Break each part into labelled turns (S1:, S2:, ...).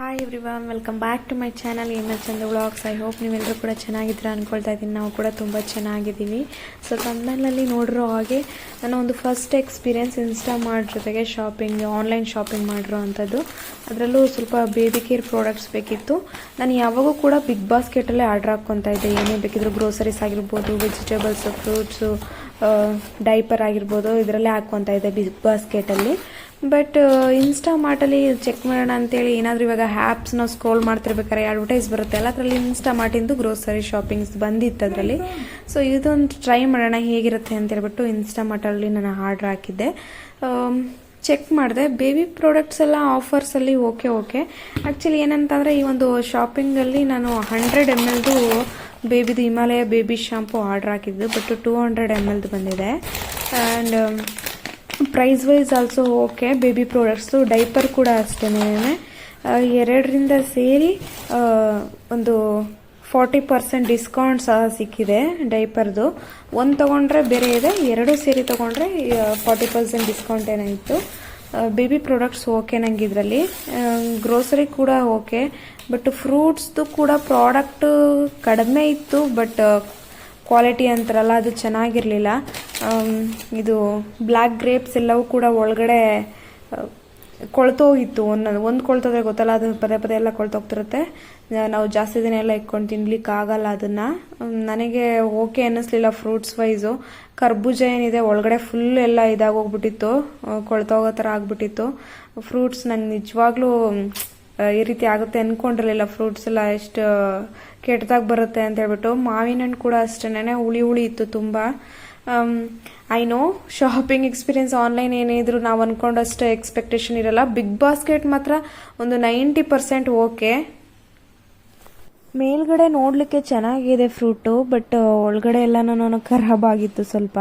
S1: Hi everyone welcome back to my channel M Chanda vlogs I hope ನೀವೆಲ್ಲರೂ ಕೂಡ ಚೆನ್ನಾಗಿದ್ದೀರಾ ಅಂದ್ಕೊಳ್ತಾ ಇದ್ದೀನಿ. ನಾವು ಕೂಡ ತುಂಬ ಚೆನ್ನಾಗಿದ್ದೀವಿ. ಸೊ ತಮ್ಮನಲ್ಲಿ ನೋಡಿರೋ ಹಾಗೆ ನನ್ನ ಒಂದು ಫಸ್ಟ್ ಎಕ್ಸ್ಪೀರಿಯೆನ್ಸ್ ಇನ್ಸ್ಟಾ ಮಾಡ್ ಜೊತೆಗೆ ಶಾಪಿಂಗ್ ಆನ್ಲೈನ್ ಶಾಪಿಂಗ್ ಮಾಡಿರೋ ಅಂಥದ್ದು. ಅದರಲ್ಲೂ ಸ್ವಲ್ಪ ಬೇಬಿ ಕೇರ್ ಪ್ರಾಡಕ್ಟ್ಸ್ ಬೇಕಿತ್ತು. ನಾನು ಯಾವಾಗೂ ಕೂಡ ಬಿಗ್ ಬಾಸ್ಕೆಟಲ್ಲೇ ಆರ್ಡ್ರ್ ಹಾಕ್ಕೊತಾ ಇದ್ದೆ. ಏನೇ ಬೇಕಿದ್ರು ಗ್ರೋಸರೀಸ್ ಆಗಿರ್ಬೋದು ವೆಜಿಟೇಬಲ್ಸು ಫ್ರೂಟ್ಸು ಡೈಪರ್ ಆಗಿರ್ಬೋದು, ಇದರಲ್ಲೇ ಹಾಕ್ಕೊತಾ ಇದ್ದೆ ಬಿಗ್ ಬಾಸ್ಕೆಟಲ್ಲಿ ಬಟ್ ಇನ್ಸ್ಟಾ ಮಾರ್ಟಲ್ಲಿ ಚೆಕ್ ಮಾಡೋಣ ಅಂತೇಳಿ ಏನಾದರೂ ಇವಾಗ ಆ್ಯಪ್ಸ್ನ ಸ್ಕ್ರೋಲ್ ಮಾಡ್ತಿರ್ಬೇಕಾದ್ರೆ ಅಡ್ವರ್ಟೈಸ್ ಬರುತ್ತೆ. ಅಲ್ಲ ಅದರಲ್ಲಿ ಮಾರ್ಟಿಂದು ಗ್ರೋಸರಿ ಶಾಪಿಂಗ್ಸ್ ಬಂದಿತ್ತು ಅದರಲ್ಲಿ. ಸೊ ಇದೊಂದು ಟ್ರೈ ಮಾಡೋಣ ಹೇಗಿರುತ್ತೆ ಅಂತ ಹೇಳ್ಬಿಟ್ಟು ಇನ್ಸ್ಟಾ ಮಾರ್ಟಲ್ಲಿ ನಾನು ಆರ್ಡ್ರ್ ಹಾಕಿದ್ದೆ ಚೆಕ್ ಮಾಡಿದೆ. ಬೇಬಿ ಪ್ರಾಡಕ್ಟ್ಸ್ ಎಲ್ಲ ಆಫರ್ಸಲ್ಲಿ ಓಕೆ ಓಕೆ ಆ್ಯಕ್ಚುಲಿ ಏನಂತಂದರೆ ಈ ಒಂದು ಶಾಪಿಂಗಲ್ಲಿ ನಾನು ಹಂಡ್ರೆಡ್ ಎಂ ಎಲ್ದು ಬೇಬಿದು ಹಿಮಾಲಯ ಬೇಬಿ ಶಾಂಪು ಆರ್ಡ್ರ್ ಹಾಕಿದ್ದು. ಬಟ್ ಟೂ ಹಂಡ್ರೆಡ್ ಎಂ ಎಲ್ದು ಬಂದಿದೆ. And price wise also okay baby products diaper ಕೂಡ ಅಷ್ಟೇನೆ. ಎರಡರಿಂದ ಸೇರಿ ಒಂದು ಫಾರ್ಟಿ ಪರ್ಸೆಂಟ್ ಡಿಸ್ಕೌಂಟ್ ಸಹ ಸಿಕ್ಕಿದೆ ಡೈಪರ್ದು ಒಂದು ತೊಗೊಂಡ್ರೆ ಬೇರೆ ಇದೆ, ಎರಡು ಸೇರಿ ತೊಗೊಂಡ್ರೆ ಫಾರ್ಟಿ ಪರ್ಸೆಂಟ್ ಡಿಸ್ಕೌಂಟ್ ಏನಾಯಿತು. ಬೇಬಿ ಪ್ರಾಡಕ್ಟ್ಸ್ ಓಕೆ ನಂಗೆ ಇದರಲ್ಲಿ. ಗ್ರೋಸರಿ ಕೂಡ ಓಕೆ ಬಟ್ ಫ್ರೂಟ್ಸ್ದು ಕೂಡ ಪ್ರಾಡಕ್ಟ್ ಕಡಿಮೆ ಇತ್ತು ಬಟ್ ಕ್ವಾಲಿಟಿ ಅಂತಾರಲ್ಲ, ಅದು ಚೆನ್ನಾಗಿರಲಿಲ್ಲ. ಇದು ಬ್ಲ್ಯಾಕ್ ಗ್ರೇಪ್ಸ್ ಎಲ್ಲವೂ ಕೂಡ ಒಳಗಡೆ ಕೊಳ್ತೋಗಿತ್ತು ಒಂದೊಂದು ಒಂದು ಕೊಳ್ತೋದ್ರೆ ಗೊತ್ತಲ್ಲ ಅದು ಪದೇ ಪದೇ ಎಲ್ಲ ಕೊಳ್ತೋಗ್ತಿರುತ್ತೆ. ನಾವು ಜಾಸ್ತಿ ದಿನ ಎಲ್ಲ ಇಟ್ಕೊಂಡು ತಿನ್ಲಿಕ್ಕೆ ಆಗಲ್ಲ ಅದನ್ನು. ನನಗೆ ಓಕೆ ಅನ್ನಿಸ್ಲಿಲ್ಲ ಫ್ರೂಟ್ಸ್ ವೈಸು. ಕರ್ಬೂಜ ಏನಿದೆ, ಒಳಗಡೆ ಫುಲ್ ಎಲ್ಲ ಇದಾಗೋಗ್ಬಿಟ್ಟಿತ್ತು. ಕೊಳ್ತೋಗೋ ಥರ ಆಗ್ಬಿಟ್ಟಿತ್ತು. ಫ್ರೂಟ್ಸ್ ನಂಗೆ ನಿಜವಾಗ್ಲೂ ಈ ರೀತಿ ಆಗುತ್ತೆ ಅನ್ಕೊಂಡಿರಲಿಲ್ಲ. ಫ್ರೂಟ್ಸ್ ಎಲ್ಲ ಎಷ್ಟು, ಕೆಟ್ಟದಾಗಿ ಬರುತ್ತೆ ಅಂತ ಹೇಳ್ಬಿಟ್ಟು. ಮಾವಿನ ಹಣ್ಣು ಕೂಡ ಅಷ್ಟೇನೆ, ಹುಳಿ ಹುಳಿ ಇತ್ತು ತುಂಬ. I know shopping experience online ಏನೇ ಇದ್ರು ನಾವು ಅನ್ಕೊಂಡಷ್ಟು ಎಕ್ಸ್ಪೆಕ್ಟೇಷನ್ ಇರಲ್ಲ. ಬಿಗ್ ಬಾಸ್ಕೆಟ್ ಮಾತ್ರ ಒಂದು ನೈಂಟಿ ಪರ್ಸೆಂಟ್ ಓಕೆ ಮೇಲ್ಗಡೆ ನೋಡಲಿಕ್ಕೆ ಚೆನ್ನಾಗಿದೆ ಫ್ರೂಟು ಬಟ್ ಒಳಗಡೆ ಎಲ್ಲ ನಾನು ಖರಾಬ್ ಆಗಿತ್ತು ಸ್ವಲ್ಪ.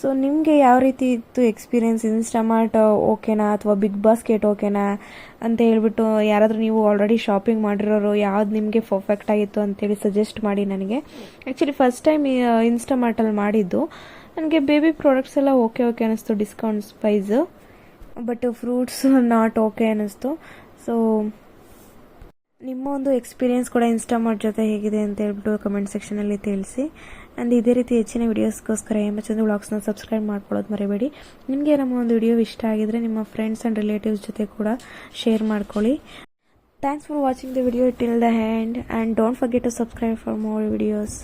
S1: ಸೊ ನಿಮಗೆ ಯಾವ ರೀತಿ ಇತ್ತು ಎಕ್ಸ್ಪೀರಿಯನ್ಸ್ ಇನ್ಸ್ಟಾಮಾರ್ಟ್ ಓಕೆನಾ ಅಥವಾ ಬಿಗ್ ಬಾಸ್ಕೆಟ್ ಓಕೆನಾ ಅಂತ ಹೇಳ್ಬಿಟ್ಟು ಯಾರಾದರೂ ನೀವು ಆಲ್ರೆಡಿ ಶಾಪಿಂಗ್ ಮಾಡಿರೋರು, ಯಾವ್ದು ನಿಮಗೆ ಪರ್ಫೆಕ್ಟ್ ಆಗಿತ್ತು ಅಂತೇಳಿ ಸಜೆಸ್ಟ್ ಮಾಡಿ ನನಗೆ. ಆ್ಯಕ್ಚುಲಿ ಫಸ್ಟ್ ಟೈಮ್ ಇನ್ಸ್ಟಾಮಾರ್ಟಲ್ಲಿ ಮಾಡಿದ್ದು. ನನಗೆ ಬೇಬಿ ಪ್ರಾಡಕ್ಟ್ಸ್ ಎಲ್ಲ ಓಕೆ ಓಕೆ ಅನ್ನಿಸ್ತು discounts price but fruits not okay ಅನ್ನಿಸ್ತು. ಸೊ ನಿಮ್ಮ ಒಂದು ಎಕ್ಸ್ಪೀರಿಯನ್ಸ್ ಕೂಡ ಇನ್ಸ್ಟಾಮಾರ್ಟ್ ಜೊತೆ ಹೇಗಿದೆ ಅಂತ ಹೇಳ್ಬಿಟ್ಟು ಕಮೆಂಟ್ ಸೆಕ್ಷನಲ್ಲಿ ತಿಳಿಸಿ. ಆ್ಯಂಡ್ ಇದೇ ರೀತಿ ಹೆಚ್ಚಿನ ವೀಡಿಯೋಸ್ಗೋಸ್ಕರ ಎಂ ಎಚ್ ವ್ಲಾಗ್ಸ್ನ ಸಬ್ಸ್ಕ್ರೈಬ್ ಮಾಡ್ಕೊಳ್ಳೋದು ಮರಿಬೇಡಿ. ನಿಮಗೆ ನಮ್ಮ ಒಂದು ವಿಡಿಯೋ ಇಷ್ಟ ಆಗಿದ್ರೆ ನಿಮ್ಮ ಫ್ರೆಂಡ್ಸ್ ಆ್ಯಂಡ್ ರಿಲೇಟಿವ್ಸ್ ಜೊತೆ ಕೂಡ ಶೇರ್ ಮಾಡ್ಕೊಳ್ಳಿ. Thanks for watching the video till the end and don't forget to subscribe for more videos